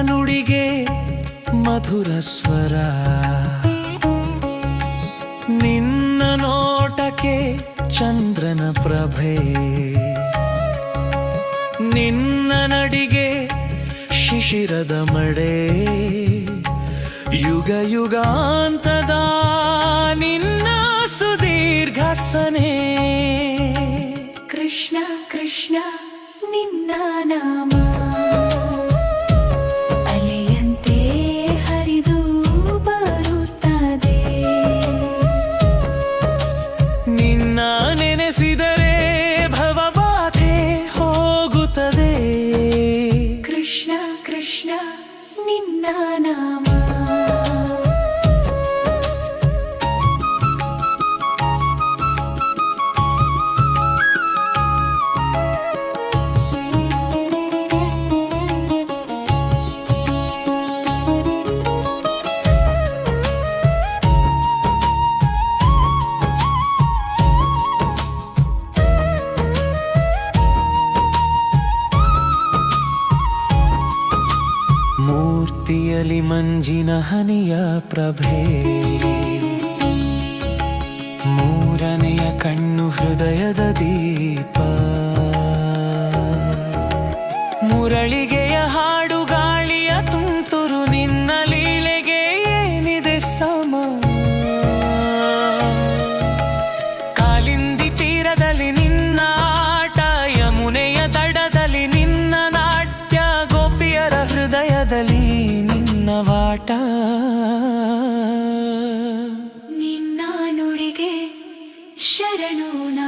ನುಡಿಗೆ ಮಧುರ ಸ್ವರ. ನಿನ್ನ ನೋಟಕ್ಕೆ ಚಂದ್ರನ ಪ್ರಭೆ. ನಿನ್ನ ನಡಿಗೆ ಶಿಶಿರದ ಮಡೆ. ಯುಗ ಯುಗಾಂತದ ನಿನ್ನ ನಾಮ ಮಂಜಿನ ಹನಿಯ ಪ್ರಭೆ. ಮೂರನೆಯ ಕಣ್ಣು ಹೃದಯದ ದೀಪ. ಮುರಳಿಗೆಯ ಹಾಡು ಗಾಳಿಯ ತುಂತುರು ನಿನ್ನ ಲೀಲೆಗೆ ಏನಿದೆ ಸಮ. ಕಾಲಿಂದಿ ತೀರದಲ್ಲಿ శరణు నా